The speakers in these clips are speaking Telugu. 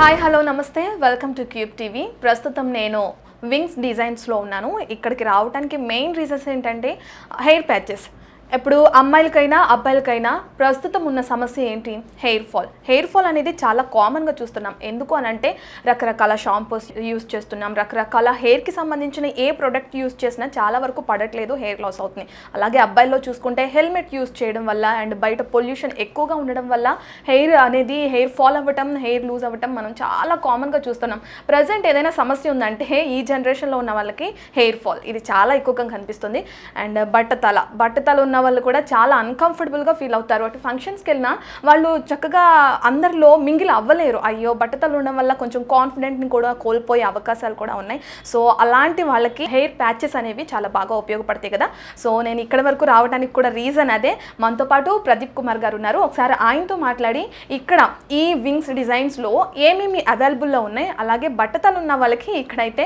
హాయ్ హలో నమస్తే. Welcome to Cube TV. ప్రస్తుతం నేను వింగ్స్ డిజైన్స్లో ఉన్నాను. ఇక్కడికి రావడానికి మెయిన్ రీజన్స్ ఏంటంటే హెయిర్ ప్యాచెస్. ఇప్పుడు అమ్మాయిలకైనా అబ్బాయిలకైనా ప్రస్తుతం ఉన్న సమస్య ఏంటి? Hair fall. హెయిర్ ఫాల్ అనేది చాలా కామన్గా చూస్తున్నాం. ఎందుకు అని అంటే రకరకాల షాంపూస్ యూస్ చేస్తున్నాం. రకరకాల హెయిర్కి సంబంధించిన ఏ ప్రోడక్ట్ యూస్ చేసినా చాలా వరకు పడట్లేదు హెయిర్ లాస్ అవుతుంది. అలాగే అబ్బాయిల్లో చూసుకుంటే హెల్మెట్ యూస్ చేయడం వల్ల అండ్ బయట పొల్యూషన్ ఎక్కువగా ఉండడం వల్ల హెయిర్ అనేది హెయిర్ ఫాల్ అవ్వటం హెయిర్ లూజ్ అవ్వటం మనం చాలా కామన్గా చూస్తున్నాం. ప్రజెంట్ ఏదైనా సమస్య ఉందంటే ఈ జనరేషన్లో ఉన్న వాళ్ళకి హెయిర్ ఫాల్ ఇది చాలా ఎక్కువగా కనిపిస్తుంది. అండ్ బట్టతల. బట్టతల ఉన్న వాళ్ళు కూడా చాలా అన్కంఫర్టబుల్గా ఫీల్ అవుతారు. అటు ఫంక్షన్స్కి వెళ్ళినా వాళ్ళు చక్కగా అందరిలో మింగిల్ అవ్వలేరు. అయ్యో బట్టతలు ఉండడం వల్ల కొంచెం కాన్ఫిడెంట్ని కూడా కోల్పోయే అవకాశాలు కూడా ఉన్నాయి. సో అలాంటి వాళ్ళకి హెయిర్ ప్యాచెస్ అనేవి చాలా బాగా ఉపయోగపడతాయి కదా. సో నేను ఇక్కడ వరకు రావడానికి కూడా రీజన్ అదే. మనతో పాటు ప్రదీప్ కుమార్ గారు ఉన్నారు. ఒకసారి ఆయనతో మాట్లాడి ఇక్కడ ఈ వింగ్స్ డిజైన్స్లో ఏమేమి అవైలబుల్లో ఉన్నాయి? అలాగే బట్టతలు ఉన్న వాళ్ళకి ఇక్కడైతే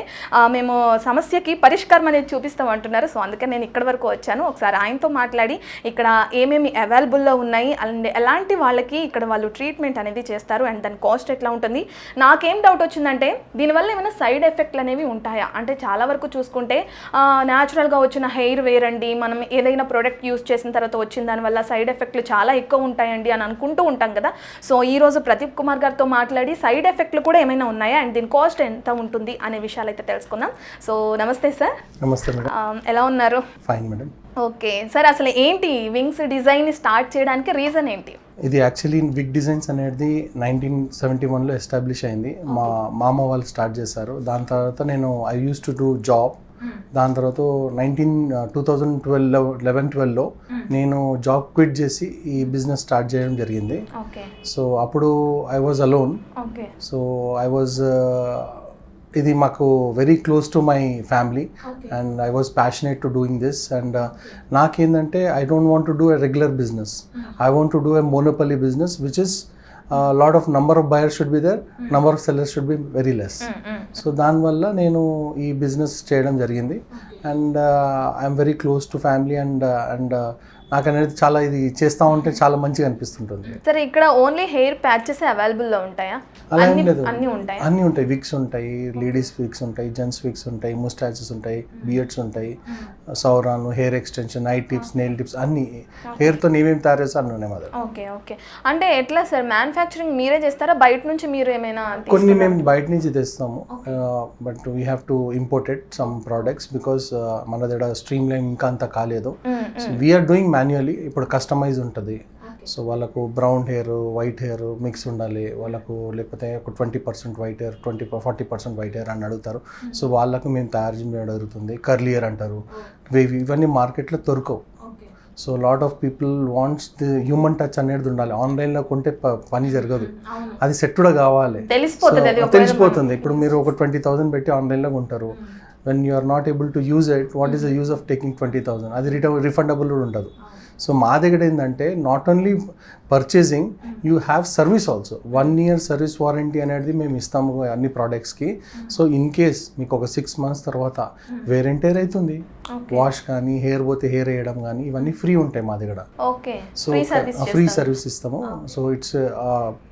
మేము సమస్యకి పరిష్కారం అనేది చూపిస్తాం అంటున్నారు సో అందుకే నేను ఇక్కడ వరకు వచ్చాను. ఒకసారి ఆయనతో మాట్లాడి ఇక్కడ ఏమేమి అవైలబుల్లో ఉన్నాయి అండ్ ఎలాంటి వాళ్ళకి ఇక్కడ వాళ్ళు ట్రీట్మెంట్ అనేది చేస్తారు అండ్ దాని కాస్ట్ ఎట్లా ఉంటుంది. నాకేం డౌట్ వచ్చిందంటే దీనివల్ల ఏమైనా సైడ్ ఎఫెక్ట్లు అనేవి ఉంటాయా? అంటే చాలా వరకు చూసుకుంటే న్యాచురల్గా వచ్చిన హెయిర్ వేరండి మనం ఏదైనా ప్రోడక్ట్ యూస్ చేసిన తర్వాత వచ్చిన దానివల్ల సైడ్ ఎఫెక్ట్లు చాలా ఎక్కువ ఉంటాయండి అని అనుకుంటూ ఉంటాం కదా. సో ఈ రోజు ప్రదీప్ కుమార్ గారితో మాట్లాడి సైడ్ ఎఫెక్ట్లు కూడా ఏమైనా ఉన్నాయా? అండ్ దీని కాస్ట్ ఎంత ఉంటుంది అనే విషయాలు అయితే తెలుసుకుందాం. సో నమస్తే సార్. నమస్తే ఎలా ఉన్నారు? Fine madam. ఓకే. సార్ అసలు ఏంటి వింగ్స్ డిజైన్ స్టార్ట్ చేయడానికి రీజన్ ఏంటి? ఇది యాక్చువల్లీ విగ్ డిజైన్స్ అనేది నైన్టీన్ సెవెంటీ వన్లో ఎస్టాబ్లిష్ అయింది. మా మామ వాళ్ళు స్టార్ట్ చేశారు. దాని తర్వాత నేను I use to do job దాని తర్వాత nineteen two thousand twelve eleven ట్వెల్వ్లో నేను జాబ్ క్విట్ చేసి ఈ బిజినెస్ స్టార్ట్ చేయడం జరిగింది. సో అప్పుడు I was alone so I was ఇది మాకు very close to my family and I was passionate to doing this and నాకేంటంటే I don't want to do a regular business I want to do a monopoly business which is lot of number of buyers should be there number of sellers should be very less so దానివల్ల నేను ఈ బిజినెస్ చేయడం జరిగింది. And I'm very close to family and and నాకు అనేది చాలా ఇది చేస్తూ ఉంటే చాలా మంచిగా అనిపిస్తుంటుంది. సరే ఇక్కడ ఓన్లీ హెయిర్ ప్యాచెస్ అవైలబుల్లో ఉంటాయా? అలా ఏం అన్ని లేదు. అన్ని ఉంటాయా? అన్నీ ఉంటాయి. విక్స్ ఉంటాయి లేడీస్ విక్స్ ఉంటాయి జెంట్స్ విక్స్ ఉంటాయి ముస్టాచెస్ ఉంటాయి బియర్డ్స్ ఉంటాయి సౌరాను hair extension I tips nail tips అన్ని. హెయిర్తో ఏమేమి తయారు చేస్తే అన్నీ ఉన్నాయి మా దగ్గర. ఓకే ఓకే అంటే ఎట్లా సార్ మ్యానుఫ్యాక్చరింగ్ మీరే చేస్తారా? బయట నుంచి మీరు ఏమైనా కొన్ని మేము బయట నుంచి తెస్తాము. But we have to imported some products because మన దగ్గర స్ట్రీమ్ లైన్ ఇంకా అంత కాలేదు. So we are doing manually ఇప్పుడు కస్టమైజ్ ఉంటుంది. సో వాళ్ళకు brown hair white hair mix ఉండాలి. వాళ్ళకు లేకపోతే ఒక twenty percent white hair twenty forty percent white hair అని అడుగుతారు. సో వాళ్ళకు మేము తయారు చేయడం జరుగుతుంది కర్లీ హెయిర్ అంటారు. ఇవి- ఇవన్నీ మార్కెట్లో దొరకవు. So lot of people wants the human touch అనేది ఉండాలి. ఆన్లైన్లో కొంటే ప- పని జరగదు. అది సెట్ కూడా కావాలి. తెలిసిపోతుంది అది So, తెలిసిపోతుంది. ఇప్పుడు మీరు ఒక ట్వంటీ థౌసండ్ పెట్టి ఆన్లైన్లో కొంటారు. When you are not able to use it what is the use of taking twenty thousand అది రిటర్న్ రిఫండబుల్ కూడా ఉండదు సో మా దగ్గర ఏంటంటే not only purchasing you have service also one year service warranty అనేది మేము ఇస్తాము అన్ని ప్రోడక్ట్స్కి సో ఇన్ కేస్ మీకు ఒక సిక్స్ మంత్స్ తర్వాత వేరెంటేర్ అవుతుంది. వాష్ కానీ హెయిర్ పోతే హెయిర్ వేయడం కానీ ఇవన్నీ ఫ్రీ ఉంటాయి మా దగ్గర. So free service free service ఇస్తాము. So it's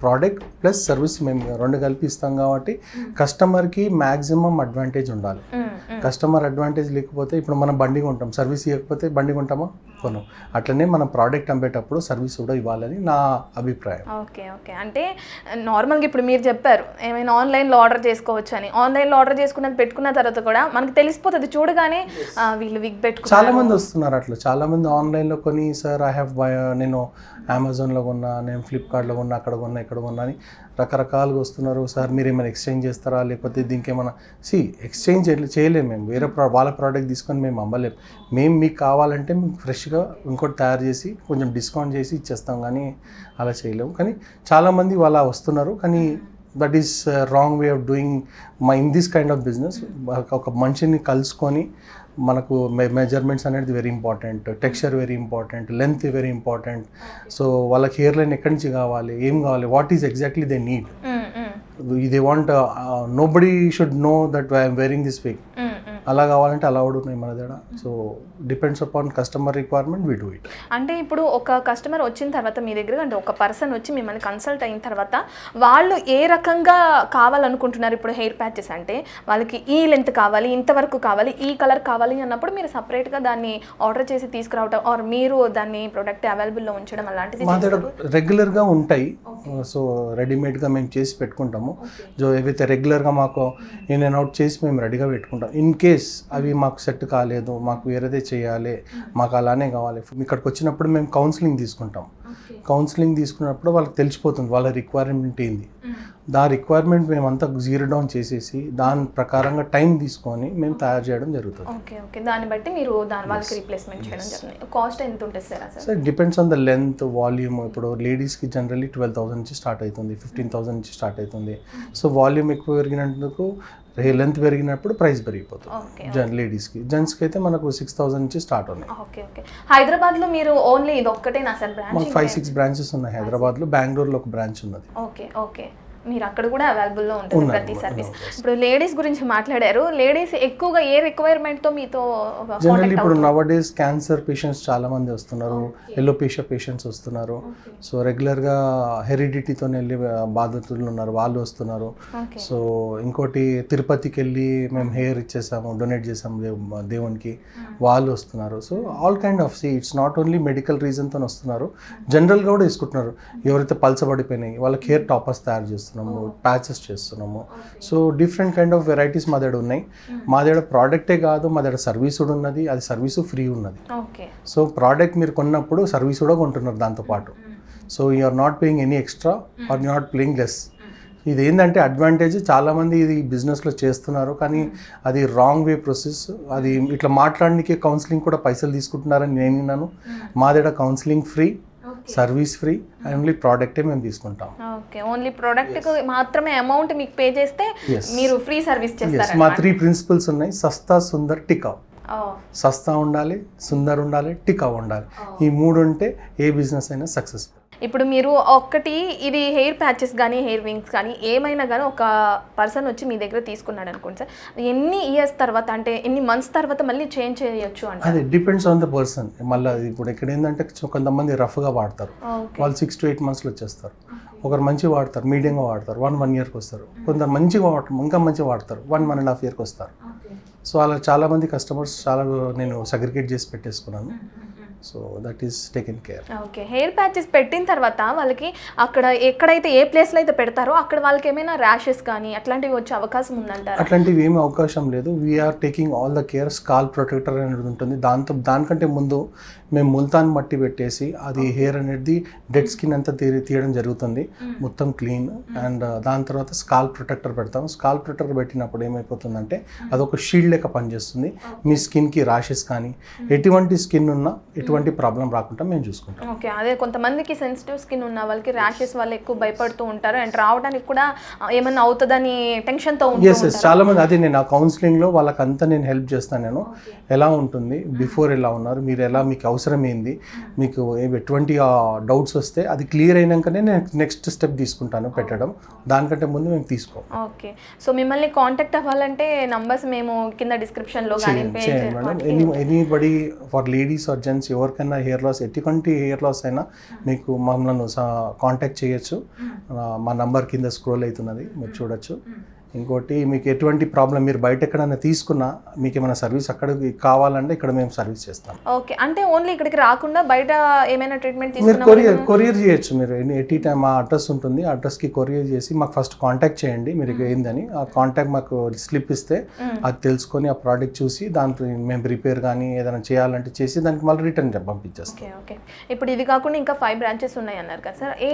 product plus service మేము రెండు కలిపి ఇస్తాం కాబట్టి కస్టమర్కి మ్యాక్సిమం అడ్వాంటేజ్ ఉండాలి. కస్టమర్ అడ్వాంటేజ్ లేకపోతే ఇప్పుడు మనం బండి కొంటాం. సర్వీస్ ఇవ్వకపోతే బండి కొంటామా? కొనం అట్లనే మనం ప్రోడక్ట్ అమ్మేటప్పుడు సర్వీస్ కూడా ఇవ్వాలని నా అభిప్రాయం. Okay okay. అంటే నార్మల్గా ఇప్పుడు మీరు చెప్పారు ఏమైనా ఆన్లైన్లో ఆర్డర్ చేసుకోవచ్చు అని. ఆన్లైన్లో ఆర్డర్ చేసుకున్నది పెట్టుకున్న తర్వాత కూడా మనకు తెలిసిపోతుంది. చూడగానే వీళ్ళు విగ్ పెట్టుకున్నారు. చాలా మంది వస్తున్నారు అట్లా. చాలా మంది ఆన్లైన్లో కొని సార్ ఐ హ్యావ్ బై నేను అమెజాన్లో కొన్నా నేను ఫ్లిప్కార్ట్లో కొన్నా అక్కడ కొన్నా ఇక్కడ కొన్నా అని. రకరకాలుగా వస్తున్నారు. సార్ మీరు ఏమైనా ఎక్స్చేంజ్ చేస్తారా? లేకపోతే దీనికి ఏమైనా సి ఎక్స్చేంజ్ చేయలేము మేము. వేరే ప్రా వాళ్ళ ప్రోడక్ట్ తీసుకొని మేము అమ్మలేము మేము మీకు కావాలంటే మేము ఫ్రెష్గా ఇంకోటి తయారు చేసి కొంచెం డిస్కౌంట్ చేసి ఇచ్చేస్తాం కానీ అలా చేయలేము కానీ చాలామంది వాళ్ళ వస్తున్నారు. కానీ that is wrong way of doing my in this kind of business ఒక మనిషిని కలుసుకొని మనకు మెజర్మెంట్స్ అనేది very important texture very important length very important so వాళ్ళకి హెయిర్ లైన్ ఎక్కడి నుంచి కావాలి? ఏం కావాలి? What is exactly they need they want nobody should know that I'm wearing this wig. అలా కావాలంటే అలా కూడా ఉన్నాయి మన దగ్గర. So depends upon customer requirement we do it అంటే ఇప్పుడు ఒక కస్టమర్ వచ్చిన తర్వాత మీ దగ్గర అంటే ఒక పర్సన్ వచ్చి మిమ్మల్ని కన్సల్ట్ అయిన తర్వాత వాళ్ళు ఏ రకంగా కావాలనుకుంటున్నారు ఇప్పుడు హెయిర్ ప్యాచెస్ అంటే? వాళ్ళకి ఈ లెంత్ కావాలి ఇంతవరకు కావాలి ఈ కలర్ కావాలి అన్నప్పుడు మీరు సపరేట్గా దాన్ని ఆర్డర్ చేసి తీసుకురావటం ఆర్ మీరు దాన్ని ప్రొడక్ట్ అవైలబుల్లో ఉంచడం అలాంటిది మా దగ్గర రెగ్యులర్గా ఉంటాయి. సో రెడీమేడ్గా మేము చేసి పెట్టుకుంటాము. సో ఏవైతే రెగ్యులర్గా మాకు ఇన్ అండ్ అవుట్ చేసి మేము రెడీగా పెట్టుకుంటాం. ఇన్ కేస్ అవి మాకు సెట్ కాలేదు మాకు వేరేదే చేయాలి మాకు అలానే కావాలి. ఇక్కడికి వచ్చినప్పుడు మేము కౌన్సిలింగ్ తీసుకుంటాం. కౌన్సిలింగ్ తీసుకున్నప్పుడు వాళ్ళకి తెలిసిపోతుంది వాళ్ళ రిక్వైర్మెంట్ ఏంది. దా రిక్వైర్మెంట్ మేమంతా జీరో డౌన్ చేసేసి దాని ప్రకారంగా టైం తీసుకొని మేము తయారు చేయడం జరుగుతుంది. Okay okay. దాన్ని బట్టి మీరు దాని వాళ్ళకి రీప్లేస్మెంట్ చేయడం జరుగుతుంది కాస్ట్ ఎంత ఉంటుంది సార్ అసలు? So depends on the length volume ఇప్పుడు లేడీస్కి జనరల్లీ ట్వెల్వ్ థౌసండ్ నుంచి స్టార్ట్ అవుతుంది ఫిఫ్టీన్ థౌసండ్ నుంచి స్టార్ట్ అవుతుంది. సో వాల్యూమ్ ఎక్కువ పెరిగినందుకు లెంత్ పెరిగినప్పుడు ప్రైస్ పెరిగిపోతుంది. జన్ లేడీస్కి. జెంట్స్కి అయితే మనకు సిక్స్ థౌసండ్ నుంచి స్టార్ట్ ఉన్నాయి. Okay okay. హైదరాబాద్లో మీరు ఓన్లీ ఇది ఒక్కటేనా sir branch five six branches ఉన్నాయి. హైదరాబాద్లో బెంగళూరులో ఒక బ్రాంచ్ ఉన్నది. Okay okay. మీరు అక్కడ కూడా అవైలబుల్లో ఉంటుంది ప్రతి సర్వీస్. ఇప్పుడు లేడీస్ గురించి మాట్లాడారు. లేడీస్ ఎక్కువగా ఏ రిక్వైర్మెంట్తో మీతో జనరల్లీ ఇప్పుడు నవడేస్ క్యాన్సర్ పేషెంట్స్ చాలా మంది వస్తున్నారు. ఎల్లోపేషియా పేషెంట్స్ వస్తున్నారు. సో రెగ్యులర్గా హెరిడిటీతో వెళ్ళి బాధితులు ఉన్నారు. వాళ్ళు వస్తున్నారు. సో ఇంకోటి తిరుపతికి వెళ్ళి మేము హెయిర్ ఇచ్చేసాము డొనేట్ చేసాము దేవ్- దేవునికి. వాళ్ళు వస్తున్నారు. So all kind of see it's not only medical రీజన్తో వస్తున్నారు. జనరల్గా కూడా తీసుకుంటున్నారు. ఎవరైతే పల్చబడిపోయినాయి వాళ్ళకి హెయిర్ టాపర్స్ తయారు చేస్తున్నాము ప్యాచెస్ చేస్తున్నాము. So different kind of varieties మా దగ్గర ఉన్నాయి. మా దగ్గర ప్రోడక్టే కాదు మా దగ్గర సర్వీస్ కూడా ఉన్నది అది సర్వీసు ఫ్రీ ఉన్నది. సో ప్రోడక్ట్ మీరు కొన్నప్పుడు సర్వీస్ కూడా కొంటున్నారు దాంతోపాటు so you are not paying any extra are not playing less ఇది ఏంటంటే అడ్వాంటేజ్ చాలామంది ఇది బిజినెస్లో చేస్తున్నారు కానీ అది రాంగ్ వే ప్రాసెస్ అది ఇట్లా మాట్లాడడానికి కౌన్సిలింగ్ కూడా పైసలు తీసుకుంటున్నారని నేను విన్నాను. మా దగ్గర counselling free service free only ప్రోడక్టే మేము తీసుకుంటాం. ఓకే ఓన్లీ ప్రోడక్ట్ మాత్రమే అమౌంట్ మీకు పే చేస్తే. మీరు ఫ్రీ సర్వీస్ చేస్తారు మా త్రీ ప్రిన్సిపల్స్ ఉన్నాయి. సస్తా సుందర్ టికా Oh, సస్తా ఉండాలి సుందర్ ఉండాలి టికా ఉండాలి. ఈ మూడు ఉంటే ఏ బిజినెస్ అయినా సక్సెస్ఫుల్ ఇప్పుడు మీరు ఒక్కటి ఇది హెయిర్ ప్యాచెస్ కానీ హెయిర్ వింగ్స్ కానీ ఏమైనా కానీ ఒక పర్సన్ వచ్చి మీ దగ్గర తీసుకున్నాడు అనుకోండి సార్ ఎన్ని ఇయర్స్ తర్వాత అంటే ఎన్ని మంత్స్ తర్వాత మళ్ళీ చేంజ్ చేయొచ్చు అంటే అది డిపెండ్స్ ఆన్ ద పర్సన్. మళ్ళీ ఇప్పుడు ఇక్కడ ఏంటంటే కొంతమంది రఫ్గా వాడతారు. వాళ్ళు సిక్స్ టు ఎయిట్ మంత్స్లో వచ్చేస్తారు. ఒకరు మంచిగా వాడతారు మీడియంగా వాడతారు వన్ వన్ ఇయర్కి వస్తారు. కొందరు మంచిగా వాడతారు ఇంకా మంచిగా వాడతారు వన్ వన్ అండ్ హాఫ్ ఇయర్కి వస్తారు. సో అలా చాలామంది కస్టమర్స్ చాలా నేను సగ్రిగేట్ చేసి పెట్టేసుకున్నాను. So that is taken care. Okay hair patches పెట్టిన తర్వాత వాళ్ళకి అక్కడ ఎక్కడైతే ఏ ప్లేస్లో అయితే పెడతారో అక్కడ వాళ్ళకి ఏమైనా ర్యాషెస్ కానీ అట్లాంటివి వచ్చే అవకాశం ఉందంటారా? అట్లాంటివి ఏమీ అవకాశం లేదు. We're taking all the care scalp protector అనేది ఉంటుంది. దాంతో దానికంటే ముందు మేము ముల్తాన్ మట్టి పెట్టేసి అది హెయిర్ అనేది డెడ్ స్కిన్ అంతా తీ తీయడం జరుగుతుంది. మొత్తం క్లీన్ అండ్ దాని తర్వాత స్కాల్ ప్రొటెక్టర్ పెడతాం. స్కాల్ ప్రొటెక్టర్ పెట్టినప్పుడు ఏమైపోతుందంటే అదొక షీల్డ్ లెక్క పనిచేస్తుంది. మీ స్కిన్కి ర్యాషెస్ కానీ ఎటువంటి స్కిన్ ఉన్నా ఎటువంటి ప్రాబ్లం రాకుండా మేము చూసుకుంటాం. ఓకే అదే కొంతమందికి సెన్సిటివ్ స్కిన్ ఉన్న వాళ్ళకి ర్యాషెస్ వాళ్ళు ఎక్కువ భయపడుతూ ఉంటారు అండ్ రావడానికి కూడా ఏమన్నా అవుతుందని టెన్షన్తో ఎస్ ఎస్ చాలా మంది అదే నేను ఆ కౌన్సిలింగ్లో వాళ్ళకి అంతా నేను హెల్ప్ చేస్తాను నేను. ఎలా ఉంటుంది? బిఫోర్ ఎలా ఉన్నారు? మీరు ఎలా మీకు అవసరం ఏంది మీకు ఏ- ఎటువంటి డౌట్స్ వస్తే అది క్లియర్ అయినాకనే నేను నెక్స్ట్ స్టెప్ తీసుకుంటాను పెట్టడం. దానికంటే ముందు మేము తీసుకోం. ఓకే. సో మిమ్మల్ని కాంటాక్ట్ అవ్వాలంటే నంబర్స్ మేము కింద డిస్క్రిప్షన్లో any anybody for ladies or gents ఎవరికైనా హెయిర్ లాస్ ఎటువంటి హెయిర్ లాస్ అయినా మీకు మమ్మల్ని కాంటాక్ట్ చేయొచ్చు. ఆ, మా నంబర్ కింద స్క్రోల్ అవుతున్నది మీరు చూడొచ్చు. ఇంకోటి మీకు ఎటువంటి ప్రాబ్లం మీరు బయట ఎక్కడైనా తీసుకున్నా మీకు ఏమైనా సర్వీస్ అక్కడ కావాలంటే ఇక్కడ మేము సర్వీస్ చేస్తాం. ఓకే. అంటే ఓన్లీ ఇక్కడికి రాకుండా బయట ఏమైనా ట్రీట్మెంట్ మీరు కొరియర్ కొరియర్ చేయొచ్చు. మీరు ఎటీ టైం మా అడ్రస్ ఉంటుంది. ఆ అడ్రస్కి కొరియర్ చేసి మాకు ఫస్ట్ కాంటాక్ట్ చేయండి. మీరు ఏందని? ఆ కాంటాక్ట్ మాకు స్లిప్ ఇస్తే అది తెలుసుకొని ఆ ప్రోడక్ట్ చూసి దాంట్లో మేము రిపేర్ కానీ ఏదైనా చేయాలంటే చేసి దానికి మళ్ళీ రిటర్న్ పంపించేస్తాం. Okay okay. ఇప్పుడు ఇది కాకుండా ఇంకా ఫైవ్ బ్రాంచెస్ ఉన్నాయి అన్నారు కదా సార్. ఏ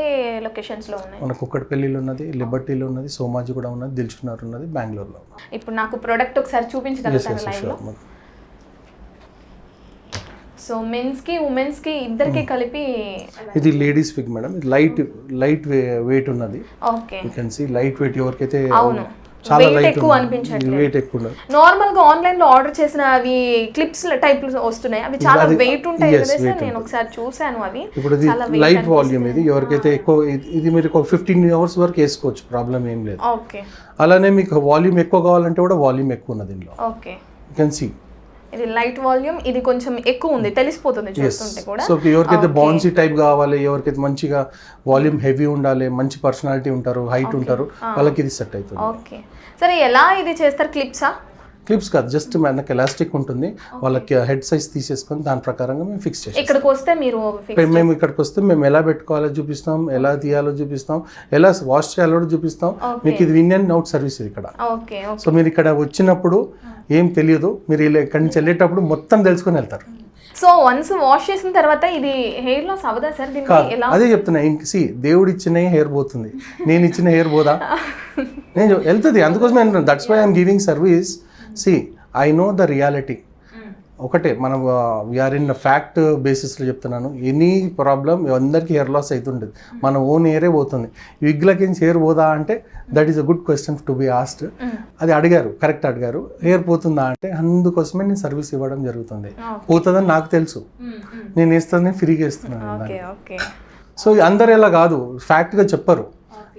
లొకేషన్స్లో ఉన్నాయి? మన కుక్కటిపల్లిలో ఉన్నది లిబర్టీలో ఉన్నది సోమాజీ కూడా ఉన్నది దిల్చుకున్నారు ఉన్నది బెంగళూరులో. ఇప్పుడు నాకు ప్రోడక్ట్ ఒకసారి షూర్ సో మెన్స్కి ఉమెన్స్కి ఇద్దరికి కలిపి ఇది ladies wig madam light light weight ఉన్నది. Okay you can see light weight ఎవరికైతే అవును. చాలా లైట్ ఎక్కువ అనిపించట్లేదు. వెయిట్ ఎక్కువ ఉన్నది నార్మల్గా ఆన్లైన్లో ఆర్డర్ చేసిన అవి క్లిప్స్ టైప్ వస్తున్నాయి. అవి చాలా వెయిట్ ఉంటాయి కదా సార్? నేను ఒకసారి చూశాను అవి. ఇప్పుడు ఇది లైట్ వాల్యూమ్ ఇది. ఎవరికైతే ఎక్కువ ఇది- మీరు ఫిఫ్టీన్ అవర్స్ వరకు వేసుకోవచ్చు. ప్రాబ్లం ఏం లేదు. ఓకే అలానే మీకు వాల్యూమ్ ఎక్కువ కావాలంటే కూడా వాల్యూమ్ ఎక్కువ ఉన్నది దీనిలో ఓకే యూ కెన్ సీ ఇది లైట్ వాల్యూమ్ ఇది కొంచెం ఎక్కువ ఉంది తెలిసిపోతుంది ఎస్ చూస్తుంటే కూడా. సో ఎవరికైతే. బౌన్సీ టైప్ కావాలి ఎవరికైతే మంచిగా వాల్యూమ్ హెవీ ఉండాలి మంచి పర్సనాలిటీ ఉంటారు హైట్ ఉంటారు వాళ్ళకి ఇది సెట్ అవుతుంది. ఓకే సరే ఎలా ఇది చేస్తారు? క్లిప్సా క్లిప్స్ కాదు జస్ట్ మనకి ఎలాస్టిక్ ఉంటుంది. వాళ్ళకి హెడ్ సైజ్ తీసేసుకొని దాని ప్రకారంగా మేము ఫిక్స్ చేస్తాం ఇక్కడికి వస్తే మీరు మేము ఇక్కడికి వస్తే మేము ఎలా పెట్టుకోవాలో చూపిస్తాం ఎలా తీయాలో చూపిస్తాం ఎలా వాష్ చేయాలో చూపిస్తాం. మీకు ఇది విన్ అండ్ అవుట్ సర్వీస్ ఇక్కడ. సో మీరు ఇక్కడ వచ్చినప్పుడు ఏం తెలియదు. మీరు ఇలా ఇక్కడి నుంచి వెళ్ళేటప్పుడు మొత్తం తెలుసుకొని వెళ్తారు. సో వన్స్ వాష్ చేసిన తర్వాత ఇది హెయిర్ లాస్ అవదా సార్? దీనికి అదే చెప్తున్నా. ఇంక సి దేవుడు ఇచ్చిన హెయిర్ పోతుంది. నేను ఇచ్చిన హెయిర్ పోదా? నేను వెళ్తుంది. అందుకోసం that's why I'm giving service see I know the reality ఒకటే మనం వీఆర్ ఇన్ ఫ్యాక్ట్ బేసిస్లో చెప్తున్నాను. ఎనీ ప్రాబ్లం అందరికీ హెయిర్ లాస్ అవుతుంటుంది మన ఓన్ హెయిరే పోతుంది. విగ్లకి హెయిర్ పోదా అంటే that is a good question to be asked అది అడిగారు కరెక్ట్ అడిగారు. హెయిర్ పోతుందా అంటే అందుకోసమే నేను సర్వీస్ ఇవ్వడం జరుగుతుంది. పోతుందని నాకు తెలుసు. నేను ఇస్తాను ఫ్రీగా ఇస్తున్నాను సో అందరు ఎలా కాదు ఫ్యాక్ట్గా చెప్పరు.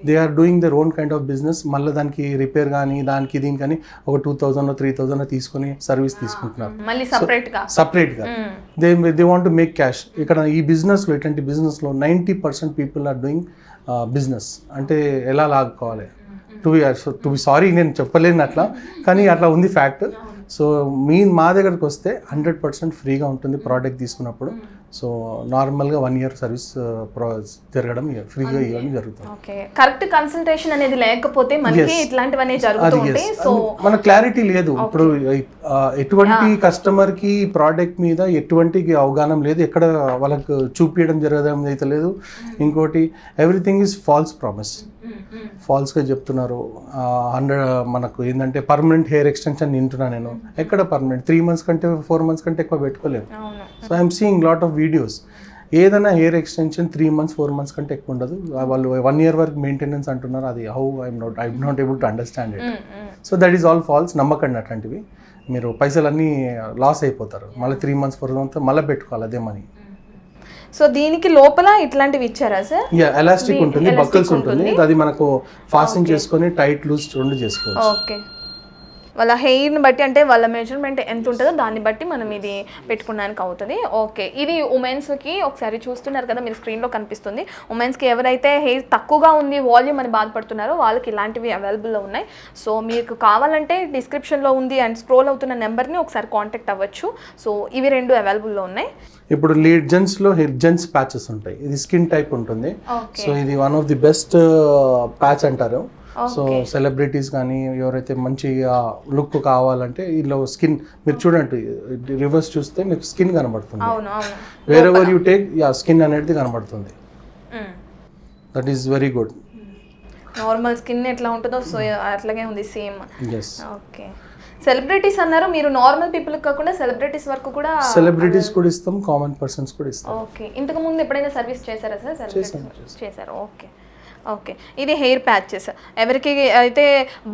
They are doing their own kind of business మళ్ళీ దానికి రిపేర్ కానీ దానికి దీనికి కానీ ఒక టూ థౌజండ్ త్రీ థౌజండ్ తీసుకొని సర్వీస్ తీసుకుంటున్నారు. సపరేట్గా? సపరేట్గా they they want to make cash ఇక్కడ ఈ బిజినెస్లో ఇట్లాంటి బిజినెస్లో ninety percent people are doing business అంటే ఎలా లాగుకోవాలి to be to be sorry నేను చెప్పలేను అట్లా. కానీ అట్లా ఉంది ఫ్యాక్ట్ సో మీ మా దగ్గరకు వస్తే హండ్రెడ్ పర్సెంట్ ఫ్రీగా ఉంటుంది ప్రోడక్ట్ తీసుకున్నప్పుడు. సో నార్మల్గా వన్ ఇయర్ సర్వీస్ తిరగడం ఫ్రీగా ఇవ్వడం జరుగుతుంది. ఓకే. కరెక్ట్ కన్సల్టేషన్ అనేది లేకపోతే మనకి ఇట్లాంటివన్నీ జరుగుతూ అది ఉంటాయి yes. సో మన క్లారిటీ లేదు. ఇప్పుడు ఎటువంటి కస్టమర్కి ప్రోడక్ట్ మీద ఎటువంటి అవగాహన లేదు. ఎక్కడ వాళ్ళకు చూపించడం జరగడం అయితే లేదు. ఇంకోటి ఎవ్రీథింగ్ ఈజ్ ఫాల్స్ ప్రామిస్ ఫాల్స్గా చెప్తున్నారు. హండ్రెడ్ మనకు ఏంటంటే పర్మనెంట్ హెయిర్ ఎక్స్టెన్షన్ వింటున్నా నేను. ఎక్కడ పర్మనెంట్? త్రీ మంత్స్ కంటే ఫోర్ మంత్స్ కంటే ఎక్కువ పెట్టుకోలేము అవును. So I'm seeing lot of videos. ఏదైనా hair extension three months four months కంటే ఎక్కువ ఉండదు. వాళ్ళు వన్ ఇయర్ వరకు మెయింటెనెన్స్ అంటున్నారు. అది how I'm not I'm not able to understand it. Um. So that is all false. నమ్మకండి అట్లాంటివి. మీరు పైసలన్నీ లాస్ అయిపోతారు. మళ్ళీ త్రీ మంత్స్ ఫోర్ మంత్స్ మళ్ళీ పెట్టుకోవాలి అదే మనీ. సో దీనికి లోపల ఇట్లాంటివి ఇచ్చారా సార్? యా ఎలాస్టిక్ ఉంటుంది బక్కల్స్ ఉంటుంది. అది మనకు ఫాస్టింగ్ చేసుకొని టైట్ లూజ్ రెండు చేసుకోవచ్చు. ఓకే వాళ్ళ హెయిర్ని బట్టి అంటే వాళ్ళ మెజర్మెంట్ ఎంత ఉంటుందో దాన్ని బట్టి మనం ఇది పెట్టుకోవడానికి అవుతుంది. ఓకే ఇది ఉమెన్స్కి ఒకసారి చూస్తున్నారు కదా మీరు స్క్రీన్లో కనిపిస్తుంది. ఉమెన్స్కి ఎవరైతే హెయిర్ తక్కువగా ఉంది వాల్యూమ్ అని బాధపడుతున్నారో వాళ్ళకి ఇలాంటివి అవైలబుల్లో ఉన్నాయి. సో మీకు కావాలంటే డిస్క్రిప్షన్లో ఉంది అండ్ స్క్రోల్ అవుతున్న నెంబర్ని ఒకసారి కాంటాక్ట్ అవ్వచ్చు. సో ఇవి రెండు అవైలబుల్లో ఉన్నాయి. ఇప్పుడు లీడ్ జెంట్స్లో హెయిర్ జెంట్స్ ప్యాచెస్ ఉంటాయి. ఇది స్కిన్ టైప్ ఉంటుంది. సో ఇది one of the best patch అంటారు. సో సెలబ్రిటీస్ కానీ ఎవరైతే మంచి లుక్ కావాలంటే ఇలా స్కిన్ మీరు చూడండి రివర్స్ చూస్తే మీకు స్కిన్ కనబడుతుంది. Wherever you take yeah skin అనేది కనబడుతుంది. That is very good normal skin ఎట్లా ఉంటుందో సో అట్లాగే ఉంది సేమ్ ఓకే. సెలబ్రిటీస్ అన్నారు మీరు నార్మల్ పీపుల్ కాకుండా సెలబ్రిటీస్ వరకు కూడా సెలబ్రిటీస్ కూడా ఇస్తాం కామన్ పర్సన్స్ కూడా ఇస్తాం. ఓకే. ఇంతకు ముందు ఎప్పుడైనా సర్వీస్ చేశారా సార్? చేశారు? ఓకే. ఓకే. ఇది హెయిర్ ప్యాచెస్. ఎవరికి అయితే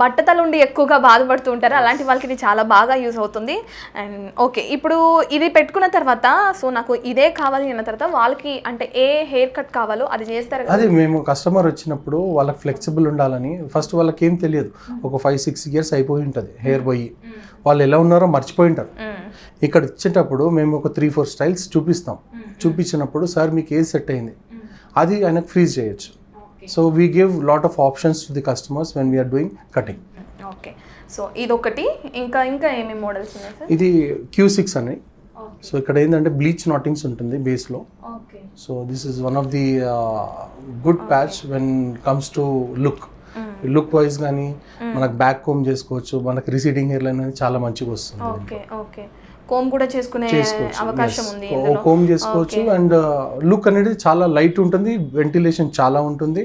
బట్టతలు ఉండి ఎక్కువగా బాధపడుతూ ఉంటారో అలాంటి వాళ్ళకి ఇది చాలా బాగా యూజ్ అవుతుంది. అండ్ ఓకే ఇప్పుడు ఇది పెట్టుకున్న తర్వాత సో నాకు ఇదే కావాలి అన్న తర్వాత వాళ్ళకి అంటే ఏ హెయిర్ కట్ కావాలో అది చేస్తారు అదే మేము కస్టమర్ వచ్చినప్పుడు వాళ్ళకి ఫ్లెక్సిబుల్ ఉండాలని ఫస్ట్ వాళ్ళకి ఏం తెలియదు ఒక ఫైవ్ సిక్స్ ఇయర్స్ అయిపోయి ఉంటుంది హెయిర్ పోయి వాళ్ళు ఎలా ఉన్నారో మర్చిపోయి ఉంటారు. ఇక్కడ ఇచ్చేటప్పుడు మేము ఒక త్రీ ఫోర్ స్టైల్స్ చూపిస్తాం. చూపించినప్పుడు సార్ మీకు ఏది సెట్ అయింది? అది ఆయనకు ఫ్రీజ్ చేయొచ్చు. So we give lot of options to the customers when we're doing cutting okay so ఇదొకటి. ఇంకా ఇంకా ఏమేమి మోడల్స్ ఉన్నాయి ఇది క్యూ సిక్స్ అని సో ఇక్కడ ఏంటంటే బ్లీచ్ నాటింగ్స్ ఉంటుంది బేస్లో so this is one of the good patch when comes to look look wise కానీ మనకు బ్యాక్ కోమ్ చేసుకోవచ్చు మనకు రిసీడింగ్ హెయిర్ లైన్ అనేది చాలా మంచిగా వస్తుంది. ఓకే ఓకే కోమ్ కూడా చేసుకునే అవకాశం ఉంది కోమ్ చేసుకోవచ్చు అండ్ లుక్ అనేది చాలా లైట్ ఉంటుంది వెంటిలేషన్ చాలా ఉంటుంది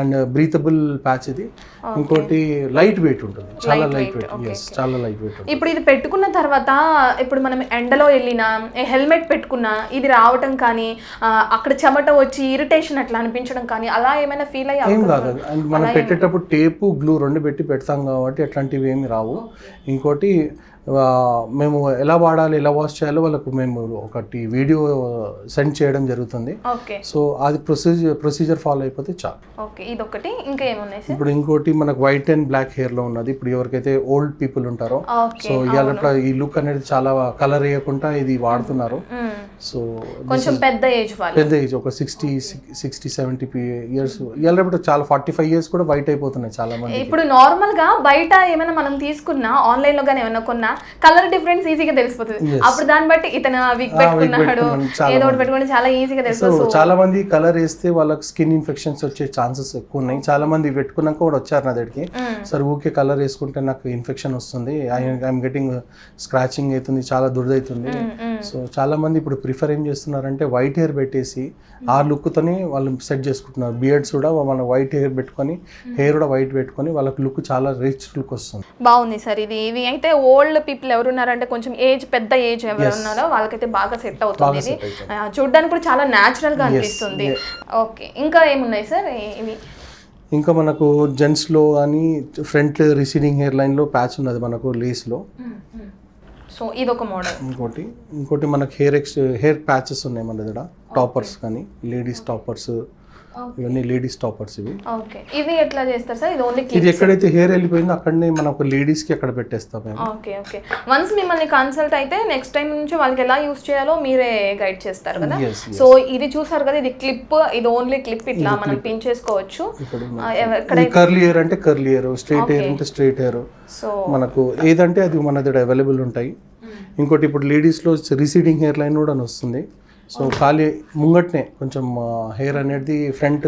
అండ్ బ్రీతబుల్ ప్యాచ్ ఇది. ఇంకోటి లైట్ వెయిట్ ఉంటుంది. చాలా లైట్ వెయిట్ చాలా లైట్ వెయిట్ ఇప్పుడు ఇది పెట్టుకున్న తర్వాత ఇప్పుడు మనం ఎండలో వెళ్ళినా హెల్మెట్ పెట్టుకున్నా ఇది రావటం కానీ అక్కడ చెమట వచ్చి ఇరిటేషన్ అట్లా అనిపించడం కానీ అలా ఏమైనా ఫీల్ అయ్యే ఏం కాదు. అండ్ మనం పెట్టేటప్పుడు టేపు గ్లూ రెండు పెట్టి పెడతాం కాబట్టి అట్లాంటివి ఏమి రావు. ఇంకోటి మేము ఎలా వాడాలి ఎలా వాష్ చేయాలో వాళ్ళకు మేము ఒకటి వీడియో సెండ్ చేయడం జరుగుతుంది. సో అది ప్రొసీజర్ ప్రొసీజర్ ఫాలో అయిపోతే చాలు. ఓకే ఇదొకటి. ఇంకా ఏమున్నాయి ఇప్పుడు ఇంకోటి మనకు వైట్ అండ్ బ్లాక్ హెయిర్లో ఉన్నది. ఇప్పుడు ఎవరికైతే ఓల్డ్ పీపుల్ ఉంటారో సో ఇవాళ ఈ లుక్ అనేది చాలా కలర్ వేయకుండా ఇది వాడుతున్నారు. సో కొంచెం పెద్ద ఏజ్ వాళ్ళు. పెద్ద ఏజ్ ఒక సిక్స్టీ సిక్స్టీ సెవెంటీ ఇయర్స్ ఇవాళ రేపు చాలా ఫార్టీ ఫైవ్ ఇయర్స్ కూడా వైట్ అయిపోతున్నాయి చాలా మంది ఇప్పుడు నార్మల్గా బయట ఏమైనా మనం తీసుకున్నా ఆన్లైన్లో గానీ ఏమైనా కొన్నా కలర్ డిఫరెన్స్ ఈజీగా తెలిసిపోతుంది. అప్పుడు దాన్ని బట్టి ఇతను విగ్ పెట్టుకున్నాడు ఏదో ఒకటి పెట్టుకుని చాలా ఈజీగా సో తెలిసిపోతుంది. చాలా మంది కలర్ వేస్తే వాళ్ళకి స్కిన్ ఇన్ఫెక్షన్స్ వచ్చే ఛాన్సెస్ ఎక్కువ ఉన్నాయి. చాలా మంది పెట్టుకున్నాక కూడా వచ్చారు నా దగ్గరికి. సార్ ఊకే కలర్ వేసుకుంటే నాకు ఇన్ఫెక్షన్ వస్తుంది. ఐఎమ్ గెటింగ్ స్క్రాచింగ్ అవుతుంది చాలా దురదవుతుంది. సో చాలా మంది ఇప్పుడు ప్రిఫర్ ఏం చేస్తున్నారంటే వైట్ హెయిర్ పెట్టేసి ఆ లుక్తోని వాళ్ళు సెట్ చేసుకుంటున్నారు. బియర్డ్స్ కూడా మన వైట్ హెయిర్ పెట్టుకొని హెయిర్ కూడా వైట్ పెట్టుకొని వాళ్ళకి లుక్ చాలా రిచ్ లుక్ వస్తుంది. బాగుంది సార్ ఇది. ఇవి అయితే ఓల్డ్ పీపుల్ ఎవరు ఉన్నారంటే కొంచెం ఏజ్ పెద్ద ఏజ్ ఎవరు ఉన్నారో వాళ్ళకైతే బాగా సెట్ అవుతుంది ఇది. చూడ్డానికి కూడా చాలా న్యాచురల్గా అనిపిస్తుంది. ఓకే ఇంకా ఏమున్నాయి సార్? ఇవి? ఇంకా మనకు జెంట్స్లో కానీ ఫ్రంట్ రిసీడింగ్ హెయిర్ లైన్లో ప్యాచ్ ఉన్నది మనకు లేస్లో సో ఇదొక మోడల్ ఇంకోటి ఇంకోటి మనకి హెయిర్ ఎక్స్ హెయిర్ ప్యాచెస్ ఉన్నాయి మన దగ్గర. టాపర్స్ కానీ లేడీస్ టాపర్స్ ఇవన్నీ లేడీస్ టాపర్స్ ఇవి. ఓకే ఇవి ఎట్లా చేస్తారు సార్? ఇది ఓన్లీ ఇది ఎక్కడైతే హెయిర్ వెళ్ళిపోయిందో అక్కడనే మనకు లేడీస్కి అక్కడ పెట్టేస్తాం మేము. ఓకే ఓకే వన్స్ మిమ్మల్ని కన్సల్ట్ అయితే నెక్స్ట్ టైం నుంచి వాళ్ళకి ఎలా యూస్ చేయాలో మీరే గైడ్ చేస్తారు కదా? సో ఇది చూసారు కదా ఇది క్లిప్ ఇది ఓన్లీ క్లిప్ ఇట్లా మనం పిన్ చేసుకోవచ్చు. కర్లీ హెయిర్ అంటే కర్లీ హెయిర్ స్ట్రైట్ హెయిర్ అంటే స్ట్రైట్ హెయిర్ సో మనకు ఏదంటే అది మన దగ్గర అవైలబుల్ ఉంటాయి. ఇంకోటి ఇప్పుడు లేడీస్లో రిసీడింగ్ హెయిర్ లైన్ కూడా వస్తుంది. సో ఖాళీ ముంగట్నే కొంచెం హెయిర్ అనేది front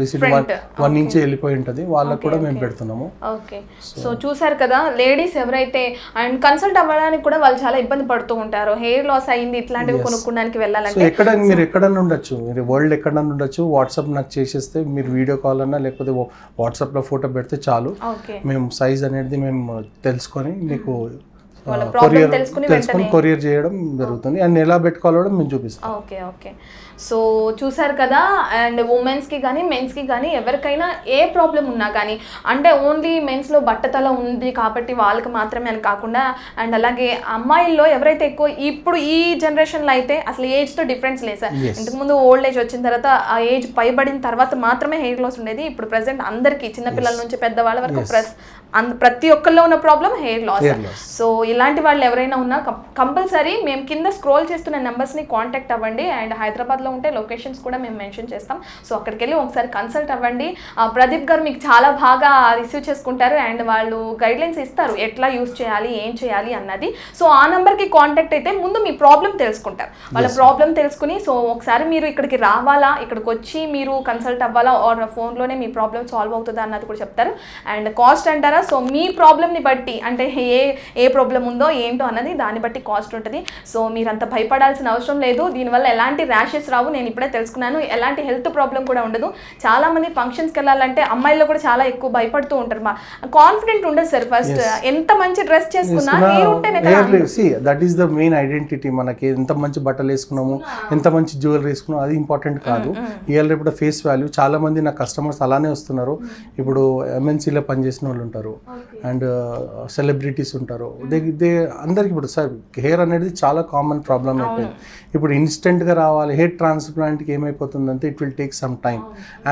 receding one one inch వెళ్ళిపోయి ఉంటుంది. వాళ్ళకు కూడా మేము పెడుతున్నాము. ఓకే సో చూసారు కదా లేడీస్ ఎవరైతే అండ్ కన్సల్ట్ అవ్వడానికి కూడా వాళ్ళు చాలా ఇబ్బంది పడుతూ ఉంటారు. హెయిర్ లాస్ అయింది ఇట్లాంటివి కొనుక్కోడానికి వెళ్ళాలంటే. ఎక్కడ మీరు ఎక్కడన్నా ఉండొచ్చు. మీరు వరల్డ్ ఎక్కడన్నా ఉండొచ్చు. వాట్సాప్ నాకు చేసేస్తే మీరు వీడియో కాల్ అన్నా లేకపోతే వాట్సాప్లో ఫోటో పెడితే చాలు. మేము సైజ్ అనేది మేము తెలుసుకొని మీకు కొరియర్ తెలుసుకుని కొరియర్ చేయడం జరుగుతుంది. అండ్ ఎలా పెట్టుకోవాలో కూడా మేము చూపిస్తాం. Okay okay. సో చూసారు కదా? అండ్ ఉమెన్స్కి కానీ మెన్స్కి కానీ ఎవరికైనా ఏ ప్రాబ్లం ఉన్నా కానీ అంటే ఓన్లీ మెన్స్లో బట్టతల ఉంది కాబట్టి వాళ్ళకి మాత్రమే అని కాకుండా అండ్ అలాగే అమ్మాయిల్లో ఎవరైతే ఎక్కువ ఇప్పుడు ఈ జనరేషన్లో అయితే అసలు ఏజ్తో డిఫరెన్స్ లేదు సార్. ఇంతకుముందు ఓల్డ్ ఏజ్ వచ్చిన తర్వాత ఆ ఏజ్ పైబడిన తర్వాత మాత్రమే హెయిర్ లాస్ ఉండేది. ఇప్పుడు ప్రజెంట్ అందరికీ చిన్నపిల్లల నుంచి పెద్దవాళ్ళ వరకు ప్రస్ అన్- ప్రతి ఒక్కరిలో ఉన్న ప్రాబ్లం హెయిర్ లాస్. సో ఇలాంటి వాళ్ళు ఎవరైనా ఉన్నా కంపల్సరీ మేము కింద స్క్రోల్ చేస్తున్న నెంబర్స్ని కాంటాక్ట్ అవ్వండి. అండ్ హైదరాబాద్లో ఉంటే లొకేషన్స్ కూడా మేము మెన్షన్ చేస్తాం. సో అక్కడికి వెళ్ళి ఒకసారి కన్సల్ట్ అవ్వండి. ప్రదీప్ గారు మీకు చాలా బాగా రిసీవ్ చేసుకుంటారు. అండ్ వాళ్ళు గైడ్లైన్స్ ఇస్తారు. ఎట్లా యూస్ చేయాలి ఏం చేయాలి అన్నది. సో ఆ నెంబర్కి కాంటాక్ట్ అయితే ముందు మీ ప్రాబ్లం తెలుసుకుంటారు. వాళ్ళ ప్రాబ్లం తెలుసుకుని సో ఒకసారి మీరు ఇక్కడికి రావాలా ఇక్కడికి వచ్చి మీరు కన్సల్ట్ అవ్వాలా ఆర్ ఫోన్లోనే మీ ప్రాబ్లం సాల్వ్ అవుతుందా అన్నది కూడా చెప్తారు. అండ్ కాస్ట్ అంటారా సో మీ ప్రాబ్లమ్ని బట్టి అంటే ఏ ఏ ప్రాబ్లం ఉందో ఏంటో అన్నది దాన్ని బట్టి కాస్ట్ ఉంటుంది. సో మీరంత భయపడాల్సిన అవసరం లేదు. దీనివల్ల ఎలాంటి ర్యాషెస్ రావు? నేను ఇప్పుడే తెలుసుకున్నాను. ఎలాంటి హెల్త్ ప్రాబ్లం కూడా ఉండదు. చాలా మంది ఫంక్షన్స్కి వెళ్ళాలంటే అమ్మాయిలు కూడా చాలా ఎక్కువ భయపడుతూ ఉంటారు మా. కాన్ఫిడెంట్ ఉండదు సార్ ఫస్ట్ ఎంత మంచి డ్రెస్ చేసుకున్నా కదా. That is the main identity మనకి. ఎంత మంచి బట్టలు వేసుకున్నాము ఎంత మంచి జ్యువెలరీ వేసుకున్నాము అది ఇంపార్టెంట్ కాదు. ఇవాళ రేపు ఫేస్ వాల్యూ చాలా మంది నా కస్టమర్స్ అలానే వస్తున్నారు. ఇప్పుడు ఎంఎన్సీలో పనిచేసిన వాళ్ళు ఉంటారు. అండ్ సెలబ్రిటీస్ ఉంటారు. దే దే అందరికి ఇప్పుడు సార్ హెయిర్ అనేది చాలా కామన్ ప్రాబ్లం అయిపోయింది. ఇప్పుడు ఇన్స్టెంట్గా రావాలి హెయిర్ ట్రాన్స్ప్లాంట్కి ఏమైపోతుందంటే it will take some time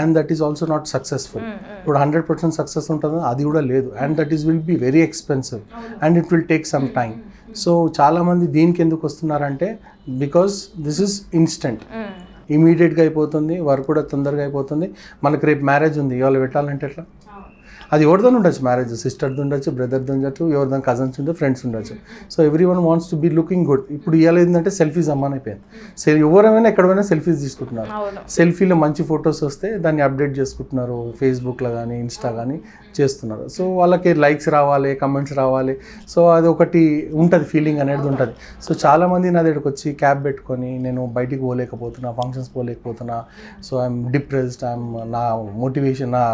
and that is also not successful ఇప్పుడు హండ్రెడ్ పర్సెంట్ సక్సెస్ ఉంటుందో అది కూడా లేదు. And that is will be very expensive and it will take some time so చాలామంది దీనికి ఎందుకు వస్తున్నారంటే బికాస్ దిస్ ఇస్ ఇన్స్టెంట్ ఇమీడియట్గా అయిపోతుంది వర్క్ కూడా తొందరగా అయిపోతుంది. మనకి రేపు మ్యారేజ్ ఉంది. ఇవాళ పెట్టాలంటే ఎట్లా? అది ఎవరితో ఉండొచ్చు. మ్యారేజ్ సిస్టర్ది ఉండొచ్చు బ్రదర్ది ఉండొచ్చు ఎవరిదో కజన్స్ ఉండొచ్చు ఫ్రెండ్స్ ఉండొచ్చు. So everyone wants to be looking good ఇప్పుడు ఇవాళ ఏంటంటే సెల్ఫీస్ అమ్మాన్ అయిపోయింది. సో ఎవరైనా ఎక్కడైనా సెల్ఫీస్ తీసుకుంటున్నారు. సెల్ఫీలో మంచి ఫొటోస్ వస్తే దాన్ని అప్డేట్ చేసుకుంటున్నారు. ఫేస్బుక్లో కానీ ఇన్స్టా కానీ చేస్తున్నారు. సో వాళ్ళకి లైక్స్ రావాలి కమెంట్స్ రావాలి. సో అది ఒకటి ఉంటుంది ఫీలింగ్ అనేది ఉంటుంది. సో చాలామంది నా దగ్గరకు వచ్చి క్యాబ్ పెట్టుకొని నేను బయటికి పోలేకపోతున్నా ఫంక్షన్స్ పోలేకపోతున్నా. సో ఐఎమ్ డిప్రెస్డ్ ఐఎమ్ నా మోటివేషన్ నా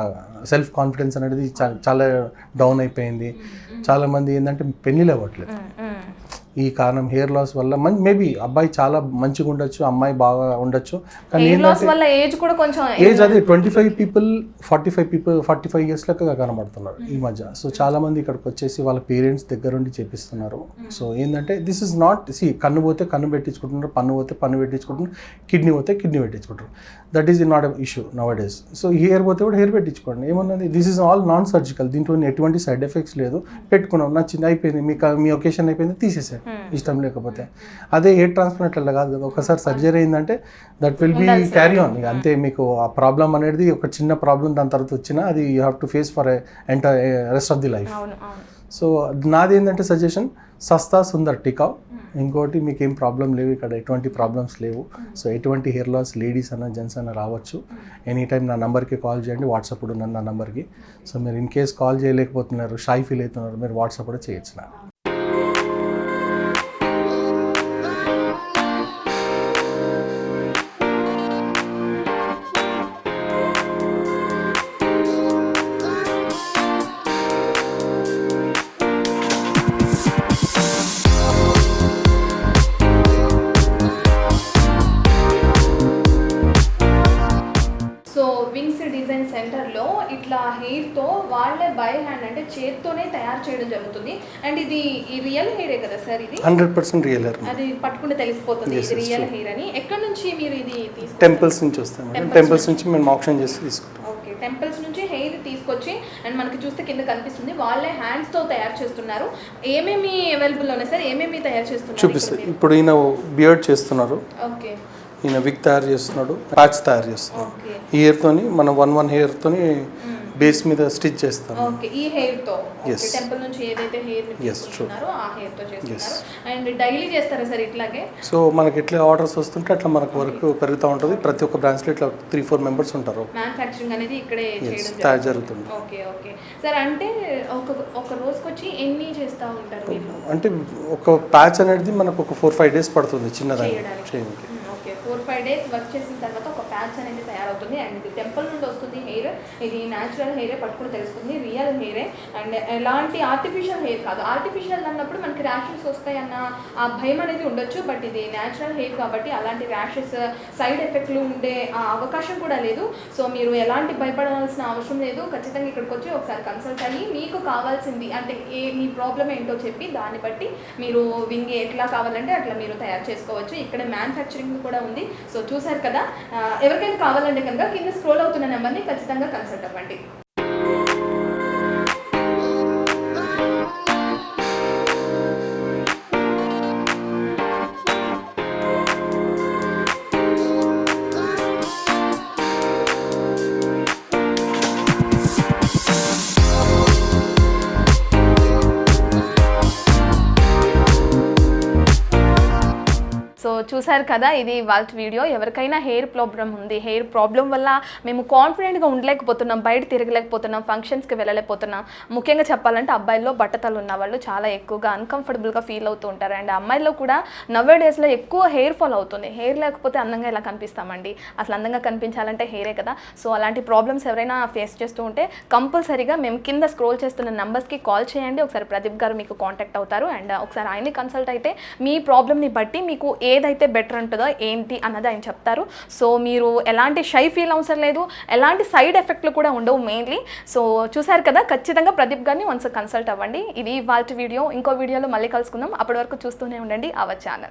సెల్ఫ్ కాన్ఫిడెన్స్ అనేది చా- చాలా డౌన్ అయిపోయింది. చాలామంది ఏంటంటే పెళ్ళిళ్ళు అవ్వట్లేదు. ఈ కారణం హెయిర్ లాస్ వల్ల మేబీ అబ్బాయి చాలా మంచిగా ఉండొచ్చు అమ్మాయి బాగా ఉండొచ్చు. కానీ ఏజ్ కూడా కొంచెం ఏజ్ అదే twenty five people forty five people forty five years లెక్క కనబడుతున్నారు ఈ మధ్య. సో చాలా మంది ఇక్కడికి వచ్చేసి వాళ్ళ పేరెంట్స్ దగ్గరుండి చేపిస్తున్నారు సో ఏంటంటే దిస్ ఇస్ నాట్ సి కన్ను పోతే కన్ను పెట్టించుకుంటున్నారు పన్ను పోతే పన్ను పెట్టించుకుంటున్నారు కిడ్నీ పోతే kidney పెట్టించుకుంటారు that is not issue nowadays so hair పోతే కూడా హెయిర్ పెట్టించుకోండి. ఏమన్నది? This is all non surgical దీంట్లో ఎటువంటి సైడ్ ఎఫెక్ట్స్ లేదు. పెట్టుకున్నాం. నచ్చింది అయిపోయింది. మీకు మీ ఒకేషన్ అయిపోయింది. తీసేసారు ఇష్టం లేకపోతే. అదే హెయిర్ ట్రాన్స్ప్లాంట్ అలా కాదు కదా. ఒకసారి సర్జరీ అయిందంటే that will be carry on ఇక అంతే మీకు ఆ ప్రాబ్లం అనేది ఒక చిన్న ప్రాబ్లం దాని తర్వాత వచ్చినా అది you have to face for entire rest of the life so నాది ఏంటంటే సజెషన్ సస్తా సుందర్ టికావ్. ఇంకోటి మీకు ఏం ప్రాబ్లం లేవు ఇక్కడ ఎటువంటి ప్రాబ్లమ్స్ లేవు. సో ఎటువంటి హెయిర్ లాస్ లేడీస్ అన్న జెంట్స్ అన్న రావచ్చు. ఎనీ టైం నా నెంబర్కి కాల్ చేయండి వాట్సాప్ కూడా ఉన్నాను నా నెంబర్కి. సో మీరు ఇన్ కేస్ కాల్ చేయలేకపోతున్నారు షై ఫీల్ అవుతున్నారు మీరు వాట్సాప్ కూడా చేయొచ్చు నాకు. చేత్తోనే తయారు చేయడం జరుగుతుంది. అండ్ ఇది ఈ రియల్ హెయిరే కదా సార్ ఇది? హండ్రెడ్ పర్సెంట్ రియల్ హెయిర్ అది పట్టుకుంటే తెలిసిపోతుంది. ఇది రియల్. హెయిర్ అని. ఎక్కడి నుంచి మీరు ఇది టెంపుల్స్ నుంచి వస్తాయి టెంపుల్స్ నుంచి. మేము ఆప్షన్ చేసి తీసుకుంటాం. ఓకే. టెంపుల్స్ నుంచి హెయిర్ తీసుకొచ్చి అండ్ మనకి చూస్తే కింద కనిపిస్తుంది వాళ్ళే హ్యాండ్స్తో తయారు చేస్తున్నారు. ఏమేమి అవైలబుల్ ఉన్నాయి సార్? ఏమేమి తయారు చేస్తున్నారు చూపిస్తాయి ఇప్పుడు ఈయన బియర్డ్ చేస్తున్నారు. ఓకే. ఈయన విగ్ తయారు చేస్తున్నాడు ప్యాచ్ తయారు చేస్తున్నాడు. హెయిర్తోని మనం వన్ వన్ హెయిర్తోని బేస్ మీద స్టిచ్ చేస్తాం ఓకే ఈ హెయిర్తో. Yes. టెంపుల్ నుంచి ఏదైతే హెయిర్. తీసుకుంటున్నారో ఆ హెయిర్తో చేస్తున్నారు. అండ్ డైలీ చేస్తారా సార్ ఇట్లాగే? సో మనకి ఎట్లా ఆర్డర్స్ వస్తుంటే అట్లా మనకు వర్క్ పెరుగుతూ ఉంటుంది. ప్రతి ఒక్క బ్రాంచ్లో ఇట్లా త్రీ ఫోర్ మెంబర్స్ ఉంటారు. మ్యానుఫ్యాక్చరింగ్ అనేది ఇక్కడే తయారు జరుగుతుంది. ఓకే ఓకే సార్ అంటే ఒక ఒక రోజుకి వచ్చి ఎన్ని చేస్తూ ఉంటారు మీరు? అంటే ఒక ప్యాచ్ అనేది మనకు ఒక ఫోర్ ఫైవ్ డేస్ పడుతుంది చిన్నదాన్ని చేయడానికి. Okay four five days work చేసిన తర్వాత ఒక ప్యాచ్ అనేది తయారవుతుంది. అండ్ టెంపుల్ నుండి ఇది న్యాచురల్ హెయిరే పట్టుకుని తెలుస్తుంది రియల్ హెయిరే అండ్ ఎలాంటి ఆర్టిఫిషియల్ హెయిర్ కాదు. ఆర్టిఫిషియల్ అన్నప్పుడు మనకి ర్యాషెస్ వస్తాయన్న ఆ భయం అనేది ఉండొచ్చు బట్ ఇది న్యాచురల్ హెయిర్ కాబట్టి అలాంటి ర్యాషెస్ సైడ్ ఎఫెక్ట్లు ఉండే అవకాశం కూడా లేదు. సో మీరు ఎలాంటి భయపడాల్సిన అవసరం లేదు. ఖచ్చితంగా ఇక్కడికి వచ్చి ఒకసారి కన్సల్ట్ అయ్యి మీకు కావాల్సింది అంటే ఏ మీ ప్రాబ్లం ఏంటో చెప్పి దాన్ని బట్టి మీరు వింగ్ ఎట్లా కావాలంటే అట్లా మీరు తయారు చేసుకోవచ్చు. ఇక్కడ మ్యానుఫ్యాక్చరింగ్ కూడా ఉంది. సో చూసారు కదా? ఎవరికైనా కావాలంటే కనుక కింద స్క్రోల్ అవుతున్న నెంబర్ని ఖచ్చితంగా కన్సల్ట్ అవ్వండి. చూశారు చూసారు కదా ఇది వాళ్ళ వీడియో. ఎవరికైనా హెయిర్ ప్రాబ్లం ఉంది. హెయిర్ ప్రాబ్లం వల్ల మేము కాన్ఫిడెంట్గా ఉండలేకపోతున్నాం బయట తిరగలేకపోతున్నాం ఫంక్షన్స్కి వెళ్ళలేకపోతున్నాం. ముఖ్యంగా చెప్పాలంటే అబ్బాయిల్లో బట్టతలు ఉన్న వాళ్ళు చాలా ఎక్కువగా అన్కంఫర్టబుల్గా ఫీల్ అవుతూ ఉంటారు. అండ్ అమ్మాయిల్లో కూడా నవ్వే డేస్లో ఎక్కువ హెయిర్ ఫాల్ అవుతుంది. హెయిర్ లేకపోతే అందంగా ఇలా కనిపిస్తామండి? అసలు అందంగా కనిపించాలంటే హెయిరే కదా. సో అలాంటి ప్రాబ్లమ్స్ ఎవరైనా ఫేస్ చేస్తూ ఉంటే కంపల్సరీగా మేము కింద స్క్రోల్ చేస్తున్న నెంబర్స్కి కాల్ చేయండి. ఒకసారి ప్రదీప్ గారు మీకు కాంటాక్ట్ అవుతారు. అండ్ ఒకసారి ఆయన్ని కన్సల్ట్ అయితే మీ ప్రాబ్లమ్ని బట్టి మీకు ఏదైతే అయితే బెటర్ ఉంటుందో ఏంటి అన్నది ఆయన చెప్తారు. సో మీరు ఎలాంటి షై ఫీల్ అవసరం లేదు. ఎలాంటి సైడ్ ఎఫెక్ట్లు కూడా ఉండవు మెయిన్లీ సో చూసారు కదా ఖచ్చితంగా ప్రదీప్ గారిని వన్స్ కన్సల్ట్ అవ్వండి. ఇది వాళ్ళ వీడియో ఇంకో వీడియోలో మళ్ళీ కలుసుకుందాం. అప్పటి వరకు చూస్తూనే ఉండండి. Our channel